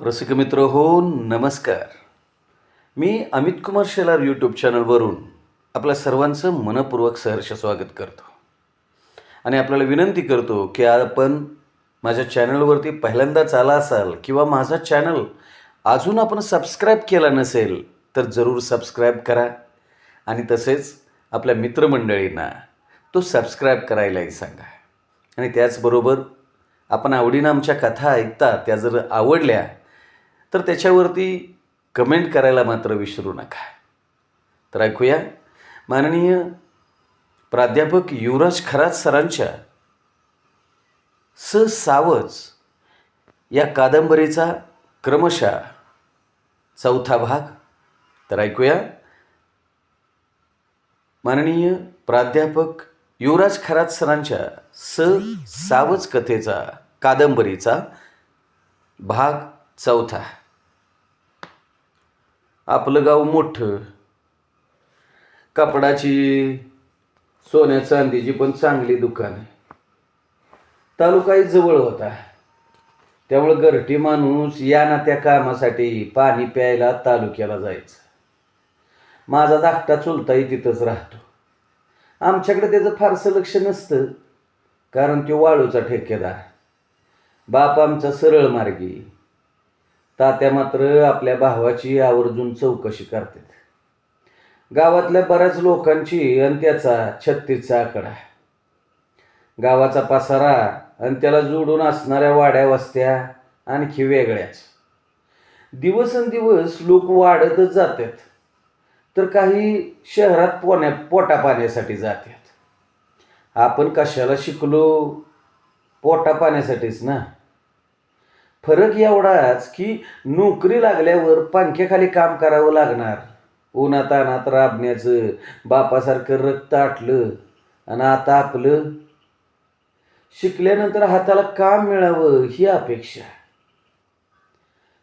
रसिक मित्र हो नमस्कार. मी अमित कुमार शेलार यूट्यूब चॅनलवरून आपल्या सर्वांचं मनपूर्वक सहर्ष स्वागत करतो. आणि आपल्याला विनंती करतो की आपण माझ्या चॅनलवरती पहिल्यांदाच आला असाल किंवा माझा चॅनल अजून आपण सबस्क्राईब केला नसेल तर जरूर सबस्क्राईब करा. आणि तसेच आपल्या मित्रमंडळींना तो सबस्क्राईब करायलाही सांगा. आणि त्याचबरोबर आपण आवडीनं आमच्या कथा ऐकता त्या जर आवडल्या तर त्याच्यावरती कमेंट करायला मात्र विसरू नका. तर ऐकूया. माननीय प्राध्यापक युवराज खरात सरांच्या स सावज या कादंबरीचा क्रमशः चौथा भाग. तर ऐकूया. माननीय प्राध्यापक युवराज खरात सरांच्या स सावज कथेचा कादंबरीचा भाग चौथा. आपलं गाव मोठं. कपडाची सोन्या चांदीची पण चांगली दुकान आहे. तालुकाही जवळ होता. त्यामुळं घरटी माणूस या ना त्या कामासाठी पाणी प्यायला तालुक्याला जायचं. माझा धाकटा चुलताही तिथंच राहतो. आमच्याकडे त्याचं फारसं लक्ष नसतं कारण तो वाळूचा ठेकेदार. बाप आमचा सरळ मार्गी. तात्या मात्र आपल्या भावाची आवर्जून चौकशी करतात. गावातल्या बऱ्याच लोकांची आणि त्याचा छत्तीसचा आकडा गावाचा पसारा आणि त्याला जोडून असणाऱ्या वाड्या वस्त्या आणखी वेगळ्याच. दिवसेंदिवस लोक वाढतच जातात. तर काही शहरात पोण्या पोटा पाण्यासाठी जातात. आपण कशाला शिकलो? पोटा पाण्यासाठीच ना? फरक एवढाच की नोकरी लागल्यावर पंख्याखाली काम करावं लागणार. उन्हात अनात राबण्याचं बापासारखं रक्त आटलं आणि आता आपलं शिकल्यानंतर हाताला काम मिळावं ही अपेक्षा.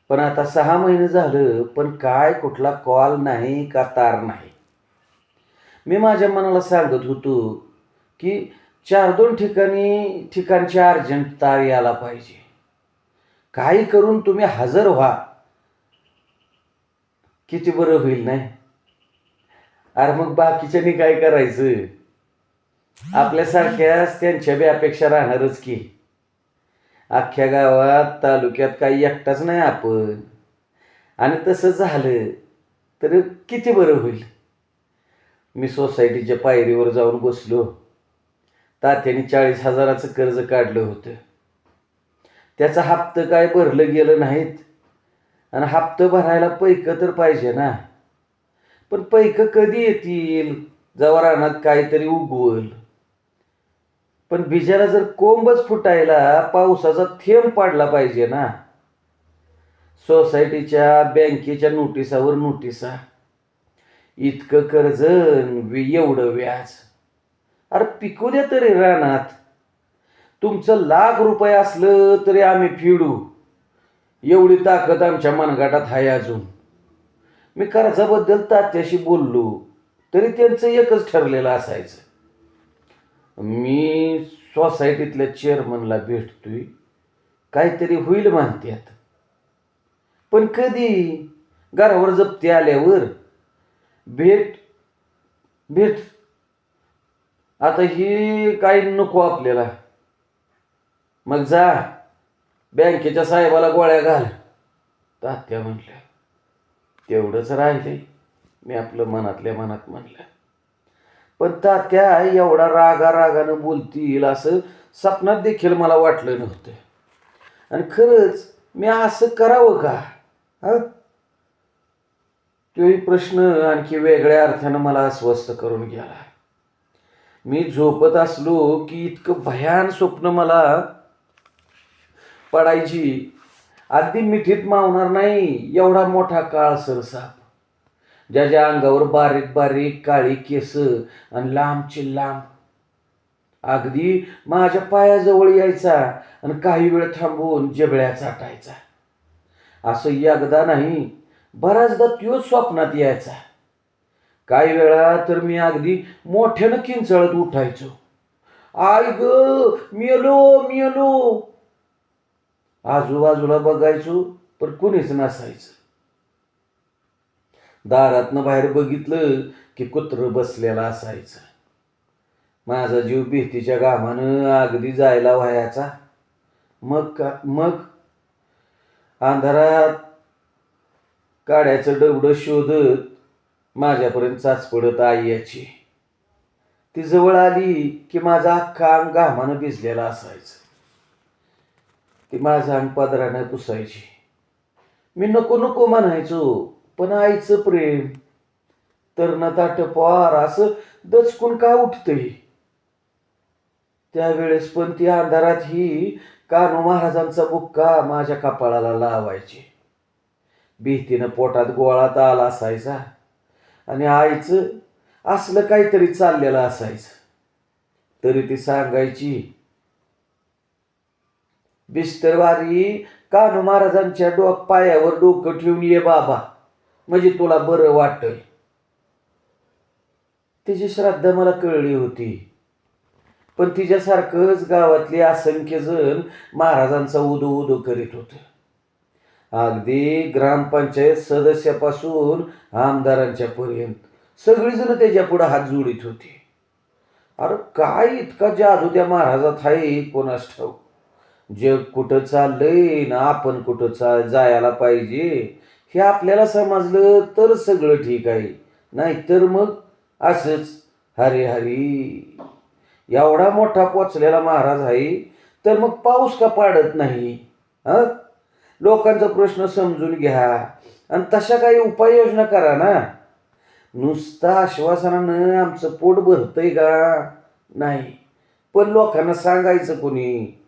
पण आता सहा महिने झालं पण काय कुठला कॉल नाही का तार नाही. मी माझ्या मनाला सांगत होतो की चार दोन ठिकाणी ठिकाणच्या अर्जंट तार यायला पाहिजे. काही करून तुम्ही हजर व्हा. किती बरं होईल नाही? अरे मग बाकीच्यानी काय करायचं? आपल्यासारख्याच त्यांच्या बी अपेक्षा राहणारच की. अख्ख्या गावात तालुक्यात काही एकटाच नाही आपण. आणि तसं झालं तर किती बरं होईल? मी सोसायटीच्या पायरीवर जाऊन बसलो. तात्याने चाळीस हजाराचं कर्ज काढलं होतं. त्याचा हप्तं काय भरलं गेलं नाहीत. आणि हप्तं भरायला पैकं तर पाहिजे ना. पण पैकं कधी येतील? जेव्हा रानात काहीतरी उगवल. पण बिजाला जर कोंबच फुटायला पावसाचा थेंब पाडला पाहिजे ना. सोसायटीच्या बँकेच्या नोटिसावर नोटिसा. इतकं कर्ज एवढं व्याज. अरे पिकू द्या तरी रानात. तुमचं लाख रुपये असलं तरी आम्ही फिडू. एवढी ताकद आमच्या मनगाटात आहे अजून. मी कर्जाबद्दल तात्याशी बोललो तरी त्यांचं एकच ठरलेलं असायचं. मी सोसायटीतल्या चेअरमनला भेटतोय काहीतरी होईल म्हणतात पण कधी? घरावर जप्ती आल्यावर. भेट भेट. आता ही काही नको आपल्याला. मग जा. बँकेच्या साहेबाला गोळ्या घाल. तात्या म्हटल्या तेवढंच राहिले. मी आपलं मनातल्या मनात म्हणलं पण तात्या एवढा रागा रागानं बोलतील असं स्वप्नात देखील मला वाटलं नव्हतं. आणि खरंच मी असं करावं का? हा? तोही प्रश्न आणखी वेगळ्या अर्थानं मला अस्वस्थ करून गेला. मी झोपत असलो की इतकं भयान स्वप्न मला पडायची. अगदी मिठीत मावणार नाही एवढा मोठा काळसर सरसाप. ज्याच्या अंगावर बारीक बारीक काळी केस आणि लांबची लांब. अगदी माझ्या पायाजवळ यायचा आणि काही वेळ थांबून जबळ्या चाटायचा असं एकदा नाही बऱ्याचदा त्योच स्वप्नात यायचा. काही वेळा तर मी अगदी मोठ्यानं किंचळत उठायचो. आय ग मेलो मेलो आजूबाजूला बघायचो पण कुणीच नसायचं. दारातनं बाहेर बघितलं की कुत्र बसलेला असायचं. माझा जीव भीतीच्या घामानं अगदी जायला व्हायचा. मग का मग अंधारात काड्याचं डबडं शोधत माझ्यापर्यंत चाच पडत आई याची ती जवळ आली की माझा अख्खा अंग घामानं भिजलेला असायचं. ती माझं अंगपादरानं पुसायची. मी नको नको म्हणायचो पण आईचं प्रेम तर न ताट पार असं दचकून का उठतंय? त्यावेळेस पण ती अंधारात ही कान्हो महाराजांचा बुक्का माझ्या कपाळाला लावायची. भीतीनं पोटात गोळात आला असायचा आणि आईचं असलं काहीतरी चाललेलं असायचं. तरी ती सांगायची बिस्तरवारी कान्हो महाराजांच्या डोक पायावर डोकं ठेवून ये बाबा. म्हणजे तुला बरं वाटेल. तिची श्रद्धा मला कळली होती. पण तिच्यासारखंच गावातले असंख्य जण महाराजांचा उदो उदो करीत होते. अगदी ग्रामपंचायत सदस्यापासून आमदारांच्या पर्यंत सगळीजण त्याच्या पुढे हात जोडीत होती. अरे काय इतका जादू त्या महाराजात आहे कोणास ठाऊक? जग कुठं चाललंय ना आपण कुठं चाल जायला पाहिजे हे आपल्याला समजलं तर सगळं ठीक आहे. नाहीतर मग असंच हरे हरी. एवढा मोठा पोचलेला महाराज आहे तर मग पाऊस का पाडत नाही? हां? लोकांचा प्रश्न समजून घ्या. आणि तशा काही उपाययोजना करा ना. नुसतं आश्वासनानं आमचं पोट भरतंय का? नाही. पण लोकांना सांगायचं कोणी?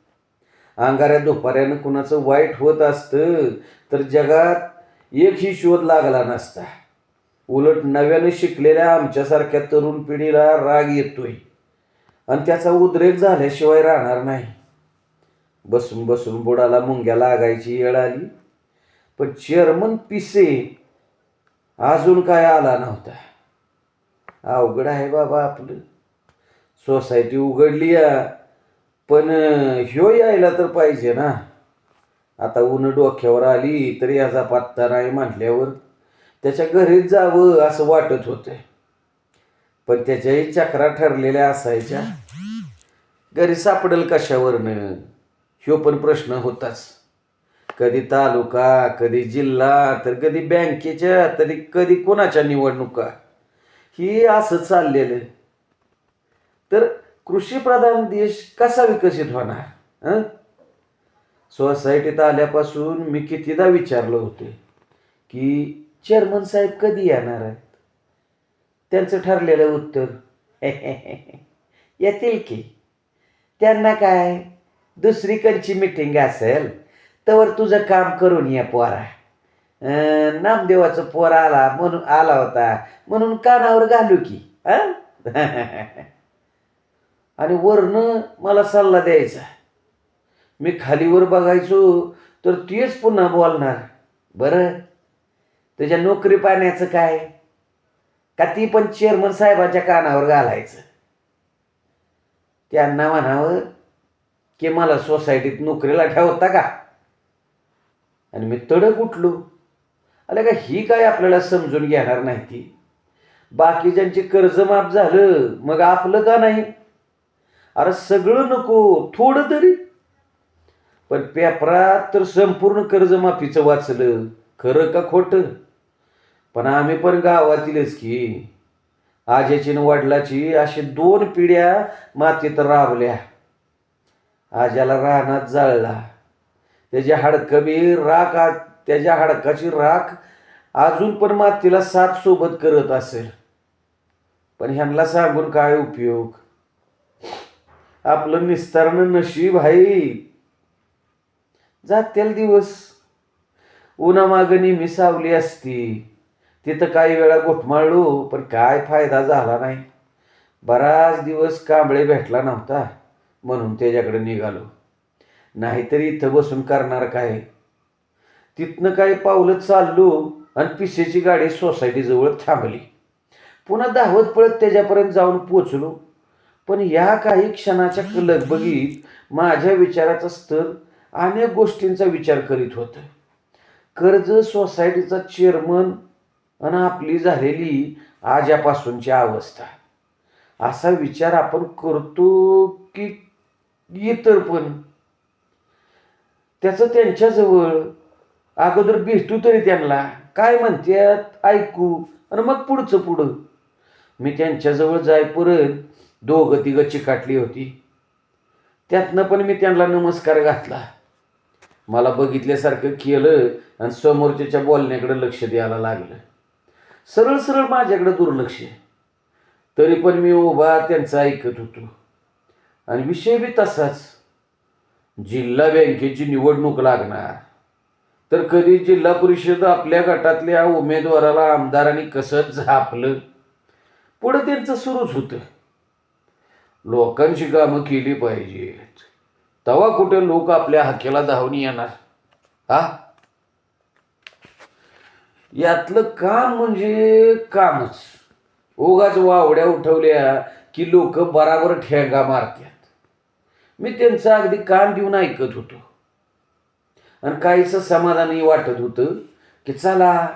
अंगाऱ्या दुपाऱ्यानं कुणाचं वाईट होत असतं तर जगात एकही शोध लागला नसता. उलट नव्यानं शिकलेल्या आमच्यासारख्या तरुण पिढीला राग येतोय. आणि त्याचा उद्रेक झाल्याशिवाय राहणार नाही. बसून बसून बुडाला मुंग्या लागायची येळ आली. पण चेअरमन पिसे अजून काय आला नव्हता. अवघड आहे बाबा आपलं. सोसायटी उघडली या. पण ह्यो यायला तर पाहिजे ना. आता ऊन डोक्यावर आली तरी याचा पत्ता नाही म्हटल्यावर त्याच्या घरीच जावं असं वाटत होतं पण त्याच्याही चक्रा ठरलेल्या असायच्या. घरी सापडेल कशावरनं? ह्यो पण प्रश्न होताच. कधी तालुका कधी जिल्हा तर कधी बँकेच्या तरी कधी कोणाच्या निवडणुका? ही असं चाललेलं. तर कृषीप्रधान देश कसा विकसित होणार हां? सोसायटीत आल्यापासून मी कितीदा विचारलं होते की चेअरमन साहेब कधी येणार आहेत? त्यांचं ठरलेलं उत्तर येतील की. त्यांना काय दुसरीकडची मिटिंग असेल तर तुझं काम करून ये पोरा. नामदेवाचं पोर आला म्हणून आला होता म्हणून कानावर घालू की हं? आणि वरनं मला सल्ला द्यायचा. मी खालीवर बघायचो तर तेच पुन्हा बोलणार. बरं? तुझ्या नोकरी पाण्याचं काय? का ती पण चेअरमन साहेबांच्या कानावर घालायचं? त्यांना म्हणावं की मला सोसायटीत नोकरीला ठेवता का? आणि मी तडक उठलो. अरे का ही काय आपल्याला समजून घेणार नाही ती? बाकीच्यांची कर्ज माफ झालं मग आपलं का नाही? अरे सगळं नको थोडं तरी. पण पेपरात तर संपूर्ण कर्जमाफीचं वाचलं. खरं का खोटं? पण आम्ही पण गावातीलच की. आजीची न वडिलाची अशी दोन पिढ्या मातीत राबल्या. आज्याला रानात जाळला. त्याची हाडकं बी राख त्याच्या हाडकाची राख अजून पण मातीला साथ सोबत करत असेल. पण ह्यांना सांगून काय उपयोग? आपलं निस्तारण नशीब आहे. जातील दिवस. उन्हामागणी मी सावली असती. तिथं काही वेळा घोटमाळलो पण काय फायदा झाला नाही. बराच दिवस कांबळे भेटला नव्हता म्हणून त्याच्याकडे निघालो. नाहीतरी इथं बसून करणार काय? तिथनं काही पावलं चाललो आणि पिशेची गाडी सोसायटीजवळ थांबली. पुन्हा धावत पळत त्याच्यापर्यंत जाऊन पोचलो. पण या काही क्षणाच्या लगबगीत माझ्या विचाराचा स्तर अनेक गोष्टींचा विचार करीत होतं. कर्ज सोसायटीचा चेअरमन आणि आपली झालेली आजपासूनची अवस्था. असा विचार आपण करतो की इतर पण. त्याचं त्यांच्याजवळ अगोदर भेटू तरी त्यांना. काय म्हणतात ऐकू. आणि मग पुढचं पुढं. मी त्यांच्याजवळ जायपर्यंत दोघं तिघं चिकाटली होती. त्यातनं पण मी त्यांना नमस्कार घातला. मला बघितल्यासारखं केलं आणि समोरच्याच्या बोलण्याकडे लक्ष द्यायला लागलं. सरळ सरळ माझ्याकडे दुर्लक्ष तरी पण मी उभा त्यांचं ऐकत होतो. आणि विषय बी तसाच. जिल्हा बँकेची निवडणूक लागणार. तर कधी जिल्हा परिषद आपल्या गटातल्या उमेदवाराला आमदारांनी कसं झापलं? पुढं त्यांचं सुरूच होतं. लोकांची कामं केली पाहिजेत. तेव्हा कुठे लोक आपल्या हाकेला धावून येणार? हा? यातलं काम म्हणजे कामच. उगाच वावड्या उठवल्या की लोक बराबर ठेंगा मारतात मी त्यांचं अगदी कान देऊन ऐकत होतो. आणि काहीच समाधानही वाटत होतं की चला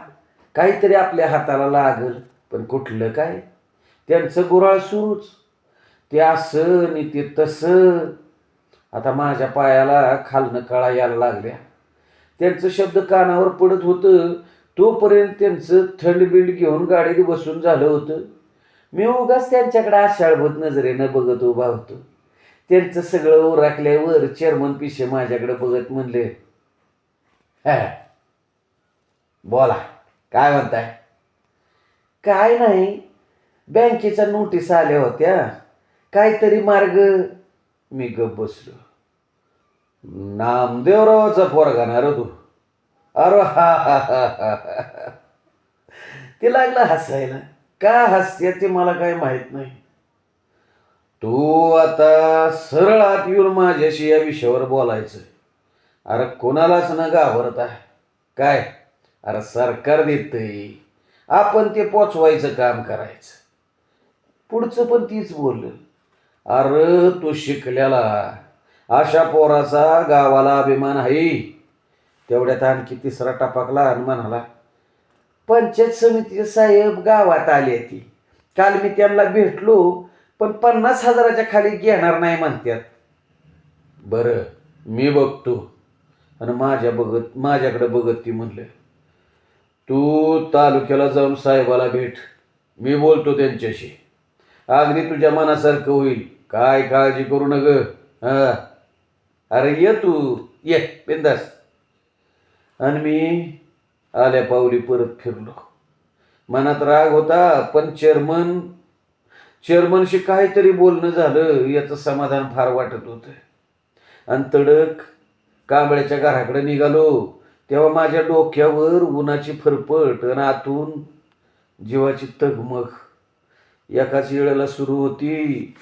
काहीतरी आपल्या हाताला लागल पण कुठलं काय? त्यांचं गुराळ सुरूच. ते असं आणि ते तसं. आता माझ्या पायाला खालनं कळा यायला लागल्या. त्यांचं शब्द कानावर पडत होतं. तोपर्यंत त्यांचं थंड बिंड घेऊन गाडीत बसून झालं होतं. मी उगाच त्यांच्याकडे आशाळभूत नजरेनं बघत उभा होतो. त्यांचं सगळं उराकल्यावर चेअरमन पिशे माझ्याकडे बघत म्हणले बोला काय म्हणताय? काय नाही. बँकेच्या नोटीस आल्या होत्या. काहीतरी मार्ग. मी गप बसलो. नामदेवरावाचा पोरगा ना रो तू. अरे हा हा हा हा हा. ते लागलं हसायला. का हसते ते मला काय माहीत नाही. तू आता सरळ आत येऊन माझ्याशी या विषयावर बोलायचं. अरे कोणालाच न घाबरत. आहे काय? अरे सरकार देतंय. आपण ते पोचवायचं काम करायचं. पुढचं पण तीच बोललं. अरे तू शिकल्याला अशा पोराचा गावाला अभिमान आहे. तेवढ्यात आणखी तिसरा टपाकला आणि म्हणाला पंचायत समितीचे साहेब गावात आली ती. काल मी त्यांना भेटलो पण पन्नास हजाराच्या खाली घेणार नाही म्हणतात बरं मी बघतो. आणि माझ्या बघत माझ्याकडे बघत ती म्हणलं तू तालुक्याला जाऊन साहेबाला भेट. मी बोलतो त्यांच्याशी. अगदी तुझ्या मनासारखं होईल. काय काळजी करू नग? हा. अरे ये तू. ये बिंदास. आणि मी आल्या पावली परत फिरलो. मनात राग होता पण चेअरमन चेअरमनशी काहीतरी बोलणं झालं याचं समाधान फार वाटत होतं. आणि तडक कांबळ्याच्या घराकडे निघालो. तेव्हा माझ्या डोक्यावर उन्हाची फरफट आणि आतून जीवाची तगमग एकाच वेळेला सुरू होती.